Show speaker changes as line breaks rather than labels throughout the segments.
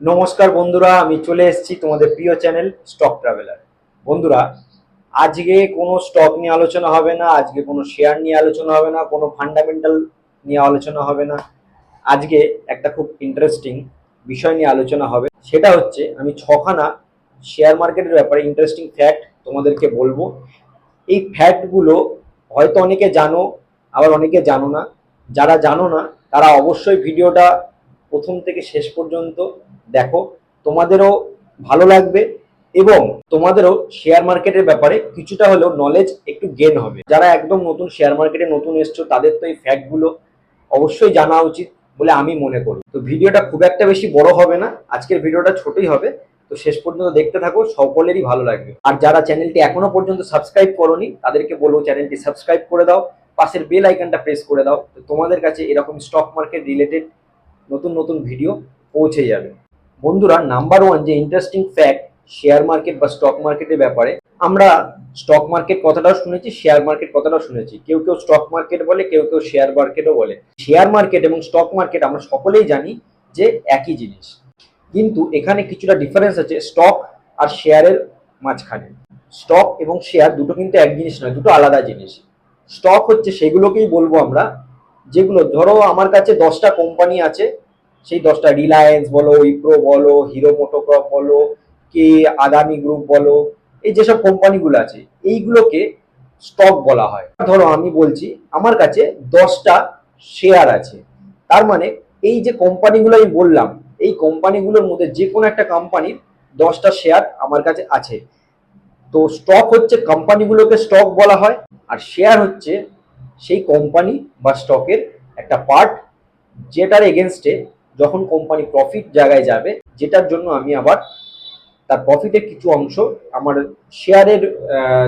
নমস্কার বন্ধুরা, আমি চলে এসেছি তোমাদের প্রিয় চ্যানেল স্টক ট্রাভেলার বন্ধুরা, আজকে কোনো স্টক নিয়ে আলোচনা হবে না, আজকে কোনো শেয়ার নিয়ে আলোচনা হবে না, কোনো ফান্ডামেন্টাল নিয়ে আলোচনা হবে না। আজকে একটা খুব ইন্টারেস্টিং বিষয় নিয়ে আলোচনা হবে। সেটা হচ্ছে, আমি ছখানা শেয়ার মার্কেটের ব্যাপারে ইন্টারেস্টিং ফ্যাক্ট তোমাদেরকে বলব। এই ফ্যাক্টগুলো হয়তো অনেকে জানো, আবার অনেকে জানো না। যারা জানো না, তারা অবশ্যই ভিডিওটা প্রথম থেকে শেষ পর্যন্ত দেখো, তোমাদেরও ভালো লাগবে এবং তোমাদেরও শেয়ার মার্কেটের ব্যাপারে কিছুটা হলেও নলেজ একটু গেন হবে। যারা একদম নতুন শেয়ার মার্কেটে নতুন এসছো, তাদের তো এই ফ্যাক্টগুলো অবশ্যই জানা উচিত বলে আমি মনে করি। তো ভিডিওটা খুব একটা বেশি বড় হবে না, আজকের ভিডিওটা ছোটই হবে। তো শেষ পর্যন্ত দেখতে থাকো, সকলেরই ভালো লাগবে। আর যারা চ্যানেলটি এখনও পর্যন্ত সাবস্ক্রাইব করোনি, তাদেরকে বলব চ্যানেলটি সাবস্ক্রাইব করে দাও, পাশের বেল আইকনটা প্রেস করে দাও। তোমাদের কাছে এরকম স্টক মার্কেট রিলেটেড নতুন নতুন ভিডিও পৌঁছে যাবে। বন্ধুরা নাম্বার ওয়ান যে ইন্টারেস্টিং ফ্যাক্ট শেয়ার মার্কেট বা স্টক মার্কেটের ব্যাপারে, আমরা স্টক মার্কেট কথাটাও শুনেছি শেয়ার মার্কেট কথাটাও শুনেছি। কেউ কেউ স্টক মার্কেট বলে, কেউ কেউ শেয়ার মার্কেটও বলে। শেয়ার মার্কেট এবং স্টক মার্কেট আমরা সকলেই জানি যে একই জিনিস। কিন্তু এখানে কিছুটা ডিফারেন্স আছে স্টক আর শেয়ারের মাঝখানে। স্টক এবং শেয়ার দুটো কিন্তু এক জিনিস নয়, দুটো আলাদা জিনিস। স্টক হচ্ছে সেগুলোকেই বলব আমরা যেগুলো, ধরো আমার কাছে দশটা কোম্পানি আছে, সেই দশটা রিলায়েন্স বলো ইপ্রো বলো হিরো মোটোক্রপ বলো, কে আদানি গ্রুপ বলো, এই যেসব কোম্পানিগুলো আছে, এইগুলোকে স্টক বলা হয়। ধরো আমি বলছি, আমার কাছে দশটা শেয়ার আছে। তার মানে এই যে কোম্পানিগুলো আমি বললাম, এই কোম্পানিগুলোর মধ্যে যে কোনো একটা কোম্পানির দশটা শেয়ার আমার কাছে আছে। তো স্টক হচ্ছে কোম্পানিগুলোকে স্টক বলা হয়, আর শেয়ার হচ্ছে সেই কোম্পানি বা স্টকের একটা পার্ট যেটার এগেনস্টে যখন কোম্পানি প্রফিট জায়গায় যাবে, যেটার জন্য আমি আবার তার প্রফিটের কিছু অংশ আমার শেয়ারের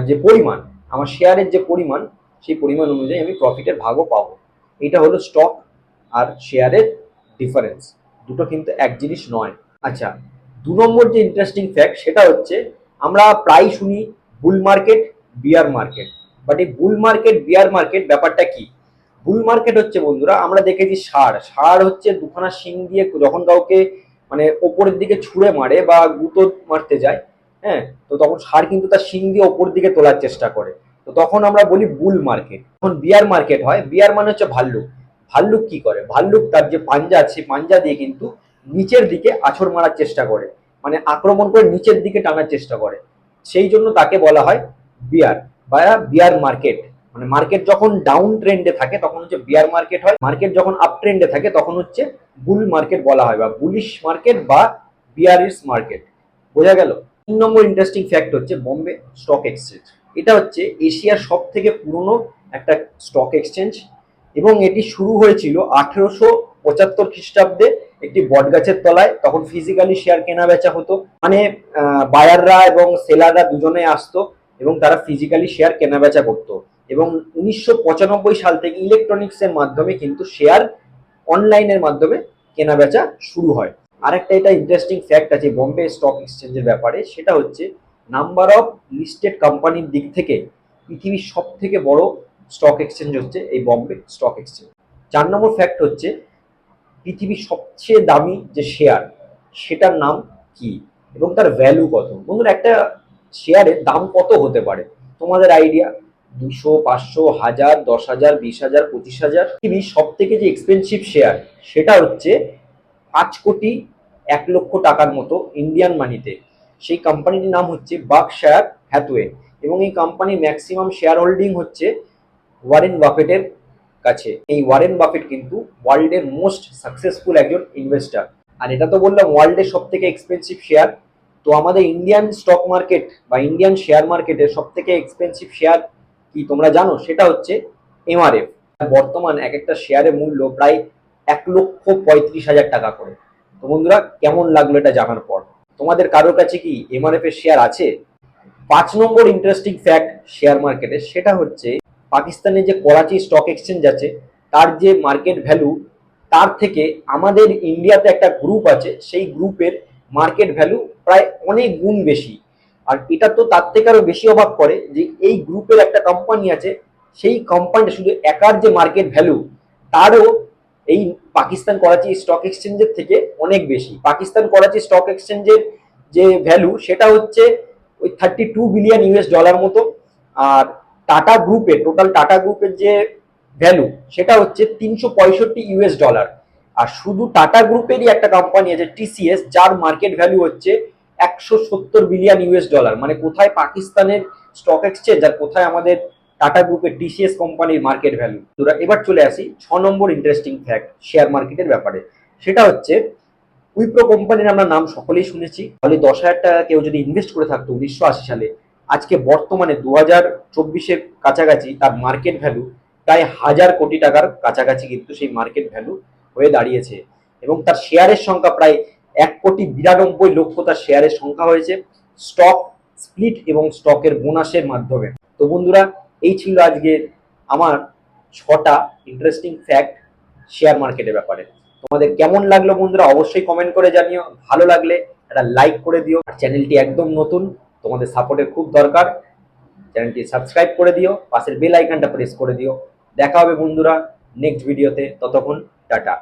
যে পরিমাণ, আমার শেয়ারের যে পরিমাণ, সেই পরিমাণ অনুযায়ী আমি প্রফিটের ভাগও পাবো। এটা হলো স্টক আর শেয়ারের ডিফারেন্স দুটো কিন্তু এক জিনিস নয়। আচ্ছা দু নম্বর যে ইন্টারেস্টিং ফ্যাক্ট সেটা হচ্ছে আমরা প্রায় শুনি bull market bear market but এই বুল মার্কেট বিয়ার মার্কেট ব্যাপারটা কি? বুল মার্কেট হচ্ছে বন্ধুরা, আমরা দেখেছি ষাঁড় ষাঁড় হচ্ছে দুখানা শিং দিয়ে যখন কাউকে মানে ওপরের দিকে ছুঁড়ে মারে বা গুঁতো মারতে যায় হ্যাঁ? তো তখন ষাঁড় কিন্তু তার শিং দিয়ে ওপর দিকে তোলার চেষ্টা করে। তো তখন আমরা বলি বুল মার্কেট তখন বিয়ার মার্কেট হয়। বিয়ার মানে হচ্ছে ভাল্লুক। ভাল্লুক কি করে? ভাল্লুক তার যে পাঞ্জা আছে, পাঞ্জা দিয়ে কিন্তু নিচের দিকে আছড় মারার চেষ্টা করে। মানে আক্রমণ করে নিচের দিকে টানার চেষ্টা করে। সেই জন্য তাকে বলা হয় বিয়ার বা বিয়ার মার্কেট মানে মার্কেট যখন ডাউন ট্রেন্ডে থাকে, তখন হচ্ছে বিয়ার মার্কেট হয়। মার্কেট যখন আপ ট্রেন্ডে থাকে, তখন হচ্ছে বুল মার্কেট বলা হয় বা বুলিশ মার্কেট বা বিয়ারিস মার্কেট বোঝা গেল? তিন নম্বর ইন্টারেস্টিং ফ্যাক্ট হচ্ছে বম্বে স্টক এক্সচেঞ্জ এটা হচ্ছে এশিয়ার সব থেকে পুরনো একটা স্টক এক্সচেঞ্জ এবং এটি শুরু হয়েছিল আঠেরোশো পঁচাত্তর খ্রিস্টাব্দে একটি বটগাছের তলায়। তখন ফিজিক্যালি শেয়ার কেনা বেচা হতো। মানে বায়াররা এবং সেলাররা দুজনে আসতো। এবং তারা ফিজিক্যালি শেয়ার কেনা বেচা করতো। এবং উনিশশো পঁচানব্বই সাল থেকে ইলেকট্রনিক্স এর মাধ্যমে কিন্তু শেয়ার অনলাইনের মাধ্যমে কেনা বেচা শুরু হয়। আরেকটা এটা ইন্টারেস্টিং ফ্যাক্ট আছে বম্বে স্টক এক্সচেঞ্জের ব্যাপারে, সেটা হচ্ছে নাম্বার অফ লিস্টেড কোম্পানির দিক থেকে পৃথিবীর সব থেকে বড় স্টক এক্সচেঞ্জ হচ্ছে এই বম্বে স্টক এক্সচেঞ্জ চার নম্বর ফ্যাক্ট হচ্ছে পৃথিবীর সবচেয়ে দামি যে শেয়ার সেটার নাম কি? এবং তার ভ্যালু কত? বন্ধুরা, একটা শেয়ারের দাম কত হতে পারে? তোমাদের আইডিয়া দুশো, পাঁচশো, হাজার, দশ হাজার, বিশ হাজার, পঁচিশ হাজার? পৃথিবীর সব থেকে যে এক্সপেন্সিভ শেয়ার সেটা হচ্ছে পাঁচ কোটি এক লক্ষ টাকার মতো ইন্ডিয়ান মানিতে সেই কোম্পানিটির নাম হচ্ছে বাক শেয়ার হ্যাথওয়ে এবং এই কোম্পানির ম্যাক্সিমাম শেয়ার হোল্ডিং হচ্ছে ওয়ারেন বাফেটের কাছে। এই ওয়ারেন বাফেট কিন্তু ওয়ার্ল্ডের মোস্ট সাকসেসফুল একজন ইনভেস্টার আর এটা তো বললাম ওয়ার্ল্ডের সব থেকে এক্সপেন্সিভ শেয়ার তো আমাদের ইন্ডিয়ান স্টক মার্কেট বা ইন্ডিয়ান শেয়ার মার্কেটের সব থেকে এক্সপেন্সিভ শেয়ার কি তোমরা জানো? সেটা হচ্ছে এমআরএফ বর্তমান এক একটা শেয়ারের মূল্য প্রায় এক লক্ষ পঁয়ত্রিশ হাজার টাকা করে। তো বন্ধুরা, কেমন লাগল এটা জানার পর? তোমাদের কারোর কাছে কি এমআরএফ এর শেয়ার আছে? পাঁচ নম্বর ইন্টারেস্টিং ফ্যাক্ট শেয়ার মার্কেটে সেটা হচ্ছে পাকিস্তানের যে করাচি স্টক এক্সচেঞ্জ আছে, তার যে মার্কেট ভ্যালু তার থেকে আমাদের ইন্ডিয়াতে একটা গ্রুপ আছে, সেই গ্রুপের মার্কেট ভ্যালু প্রায় অনেক গুণ বেশি। আর এটা তো তার থেকে আরও বেশি অবাক করে যে এই গ্রুপের একটা কোম্পানি আছে, সেই কোম্পানিটা শুধু একার যে মার্কেট ভ্যালু তারও এই পাকিস্তান করাচি স্টক এক্সচেঞ্জের থেকে অনেক বেশি। পাকিস্তান করাচি স্টক এক্সচেঞ্জের যে ভ্যালু সেটা হচ্ছে ওই thirty two billion US dollar মতো। আর টাটা গ্রুপের টোটাল টাটা গ্রুপের যে ভ্যালু সেটা হচ্ছে তিনশো পঁয়ষট্টি ইউএস ডলার আর শুধু টাটা গ্রুপেরই একটা কোম্পানি আছে টিসিএস যার মার্কেট ভ্যালু হচ্ছে একশো সত্তর বিলিয়ন ইউএস ডলার মানে কোথায় পাকিস্তানের স্টক এক্সচেঞ্জ আর কোথায় আমাদের টাটা গ্রুপের টিসিএস কোম্পানির মার্কেট ভ্যালু এবার চলে আসি ছ নম্বর ইন্টারেস্টিং ফ্যাক্ট শেয়ার মার্কেটের ব্যাপারে। সেটা হচ্ছে উইপ্রো কোম্পানির আমরা নাম সকলেই শুনেছি। তাহলে দশ হাজার টাকা কেউ যদি ইনভেস্ট করে থাকতো উনিশশো আশি সালে, আজকে বর্তমানে দু হাজার চব্বিশের কাছাকাছি তার মার্কেট ভ্যালু প্রায় হাজার কোটি টাকার কাছাকাছি কিন্তু সেই মার্কেট ভ্যালু হয়ে দাঁড়িয়েছে এবং তার শেয়ারের সংখ্যা প্রায় এক কোটি বিরানব্বই লক্ষ তার শেয়ারের সংখ্যা হয়েছে স্টক স্প্লিট এবং স্টকের বোনাসের মাধ্যমে। তো বন্ধুরা, এই ছিল আজকে আমার ছটা ইন্টারেস্টিং ফ্যাক্ট শেয়ার মার্কেটের ব্যাপারে। তোমাদের কেমন লাগল বন্ধুরা, অবশ্যই কমেন্ট করে জানিও। ভালো লাগলে একটা লাইক করে দিও। আর চ্যানেলটি একদম নতুন, তোমাদের সাপোর্টের খুব দরকার। চ্যানেলটি সাবস্ক্রাইব করে দিও, পাশের বেল আইকনটা প্রেস করে দিও। দেখা হবে বন্ধুরা নেক্সট ভিডিওতে ততক্ষণ টাটা।